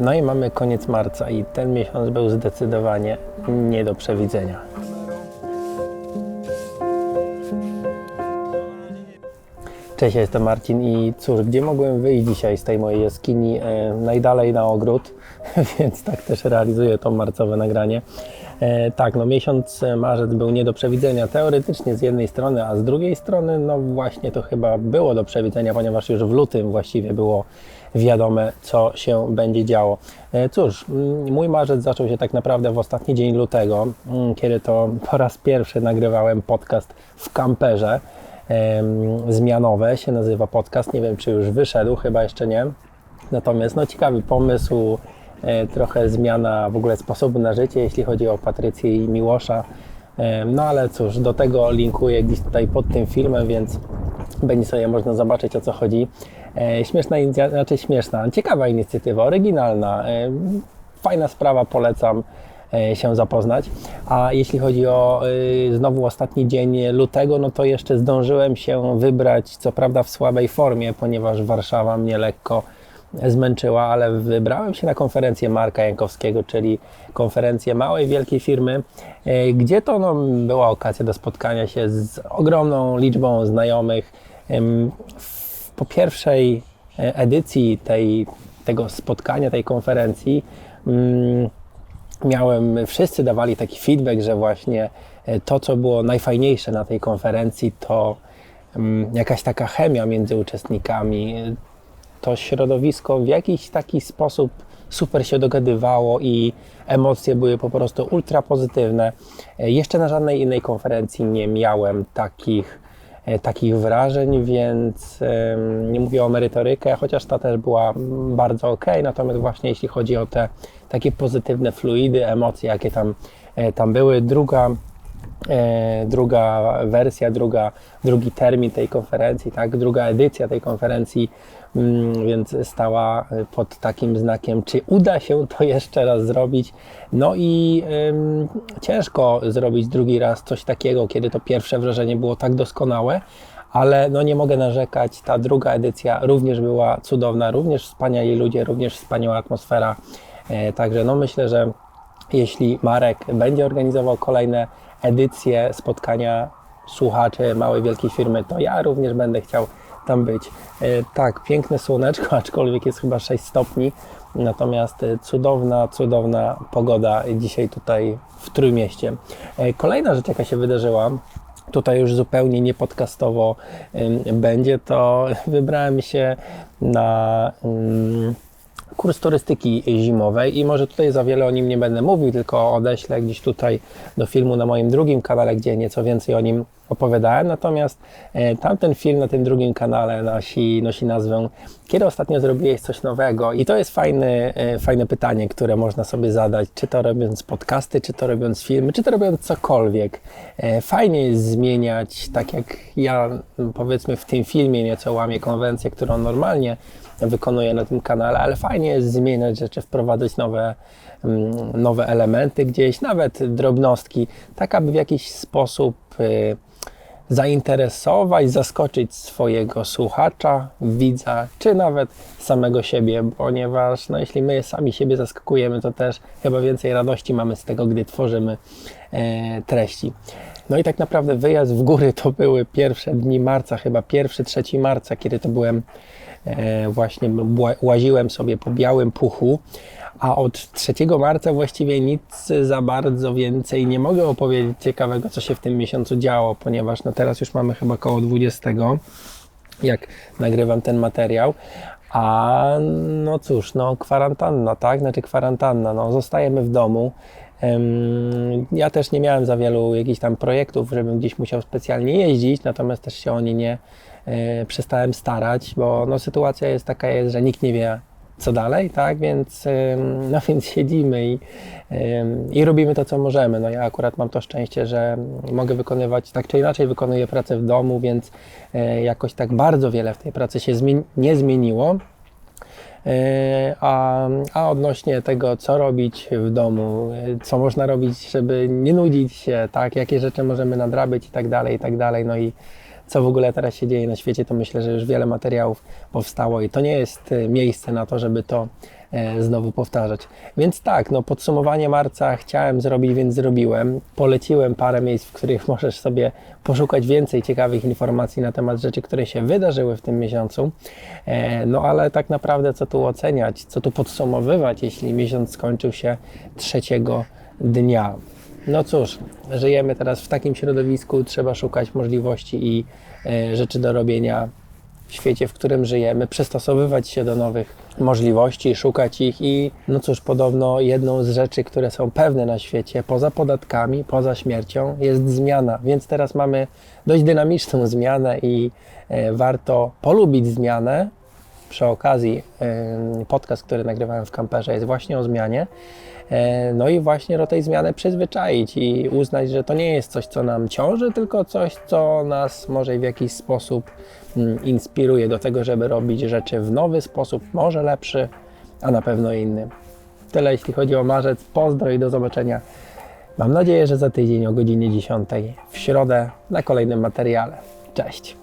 No i mamy koniec marca i ten miesiąc był zdecydowanie nie do przewidzenia. Cześć, jestem Marcin i cóż, gdzie mogłem wyjść dzisiaj z tej mojej jaskini? E, najdalej na ogród, więc tak też realizuję to marcowe nagranie. E, tak, no miesiąc marzec był nie do przewidzenia teoretycznie z jednej strony, a z drugiej strony no właśnie to chyba było do przewidzenia, ponieważ już w lutym właściwie było wiadome, co się będzie działo. E, Cóż, mm, mój marzec zaczął się tak naprawdę w ostatni dzień lutego, mm, kiedy to po raz pierwszy nagrywałem podcast w kamperze. Zmianowe się nazywa podcast. Nie wiem, czy już wyszedł, chyba jeszcze nie. Natomiast no, ciekawy pomysł, e, trochę zmiana w ogóle sposobu na życie, jeśli chodzi o Patrycję i Miłosza. E, No ale cóż, do tego linkuję gdzieś tutaj pod tym filmem, więc będzie sobie można zobaczyć o co chodzi. E, Śmieszna znaczy śmieszna, ciekawa inicjatywa, oryginalna, e, fajna sprawa, polecam e, się zapoznać. A jeśli chodzi o y, znowu ostatni dzień lutego, no to jeszcze zdążyłem się wybrać, co prawda w słabej formie, ponieważ Warszawa mnie lekko zmęczyła, ale wybrałem się na konferencję Marka Jankowskiego, czyli konferencję małej, wielkiej firmy, e, gdzie to no, była okazja do spotkania się z ogromną liczbą znajomych. Po pierwszej e, edycji tej, tego spotkania, tej konferencji, mm, miałem, wszyscy dawali taki feedback, że właśnie e, to, co było najfajniejsze na tej konferencji, to mm, jakaś taka chemia między uczestnikami. To środowisko w jakiś taki sposób super się dogadywało i emocje były po prostu ultra pozytywne. E, Jeszcze na żadnej innej konferencji nie miałem takich, e, takich wrażeń, więc nie mówię o merytorykę, chociaż ta też była mm, bardzo ok. Natomiast właśnie jeśli chodzi o te takie pozytywne fluidy, emocje, jakie tam, e, tam były. Druga, druga wersja, druga, drugi termin tej konferencji, tak, druga edycja tej konferencji, mm, więc stała pod takim znakiem, czy uda się to jeszcze raz zrobić. No i ciężko zrobić drugi raz coś takiego, kiedy to pierwsze wrażenie było tak doskonałe. Ale no nie mogę narzekać, ta druga edycja również była cudowna, również wspaniali ludzie, również wspaniała atmosfera. E, Także no myślę, że jeśli Marek będzie organizował kolejne edycje spotkania słuchaczy małej, wielkiej firmy, to ja również będę chciał tam być. E, Tak, piękne słoneczko, aczkolwiek jest chyba 6 stopni, natomiast e, cudowna, cudowna pogoda dzisiaj tutaj w Trójmieście. E, Kolejna rzecz, jaka się wydarzyła, tutaj już zupełnie niepodcastowo będzie, to wybrałem się na kurs turystyki zimowej i może tutaj za wiele o nim nie będę mówił, tylko odeślę gdzieś tutaj do filmu na moim drugim kanale, gdzie nieco więcej o nim opowiadałem. Natomiast e, tamten film na tym drugim kanale nosi, nosi nazwę Kiedy ostatnio zrobiłeś coś nowego? I to jest fajne, e, fajne pytanie, które można sobie zadać, czy to robiąc podcasty, czy to robiąc filmy, czy to robiąc cokolwiek. E, Fajnie jest zmieniać, tak jak ja powiedzmy w tym filmie nieco łamię konwencję, którą normalnie wykonuję na tym kanale, ale fajnie jest zmieniać rzeczy, wprowadzać nowe, nowe elementy gdzieś, nawet drobnostki, tak aby w jakiś sposób y, zainteresować, zaskoczyć swojego słuchacza, widza, czy nawet samego siebie, ponieważ no, jeśli my sami siebie zaskakujemy, to też chyba więcej radości mamy z tego, gdy tworzymy treści. No i tak naprawdę wyjazd w góry to były pierwsze dni marca, chyba pierwszy, trzeci marca, kiedy to byłem e, właśnie łaziłem sobie po białym puchu, a od 3 marca właściwie nic za bardzo więcej nie mogę opowiedzieć ciekawego, co się w tym miesiącu działo, ponieważ no teraz już mamy chyba około 20, jak nagrywam ten materiał. A no cóż, no kwarantanna, tak? Znaczy kwarantanna, no zostajemy w domu. Ja też nie miałem za wielu jakichś tam projektów, żebym gdzieś musiał specjalnie jeździć, natomiast też się o nie nie e, przestałem starać, bo no, sytuacja jest taka, jest, że nikt nie wie, co dalej, tak? Więc, no, więc siedzimy i, i robimy to, co możemy. No, ja akurat mam to szczęście, że mogę wykonywać, tak czy inaczej wykonuję pracę w domu, więc e, jakoś tak bardzo wiele w tej pracy się nie zmieniło. E, A, a odnośnie tego, co robić w domu, e, co można robić, żeby nie nudzić się, tak, jakie rzeczy możemy nadrabiać i tak dalej, i tak dalej, no i co w ogóle teraz się dzieje na świecie, to myślę, że już wiele materiałów powstało i to nie jest e, miejsce na to, żeby to e, znowu powtarzać. Więc tak, no podsumowanie marca chciałem zrobić, więc zrobiłem. Poleciłem parę miejsc, w których możesz sobie poszukać więcej ciekawych informacji na temat rzeczy, które się wydarzyły w tym miesiącu. E, No ale tak naprawdę co tu oceniać, co tu podsumowywać, jeśli miesiąc skończył się trzeciego dnia. No cóż, żyjemy teraz w takim środowisku, trzeba szukać możliwości i e, rzeczy do robienia w świecie, w którym żyjemy, przystosowywać się do nowych możliwości, szukać ich i no cóż, podobno jedną z rzeczy, które są pewne na świecie, poza podatkami, poza śmiercią, jest zmiana. Więc teraz mamy dość dynamiczną zmianę i e, warto polubić zmianę. Przy okazji podcast, który nagrywałem w kamperze jest właśnie o zmianie. E, No i właśnie do tej zmiany przyzwyczaić i uznać, że to nie jest coś, co nam ciąży, tylko coś, co nas może w jakiś sposób mm, inspiruje do tego, żeby robić rzeczy w nowy sposób, może lepszy, a na pewno inny. Tyle jeśli chodzi o marzec. Pozdro i do zobaczenia. Mam nadzieję, że za tydzień o godzinie 10 w środę na kolejnym materiale. Cześć!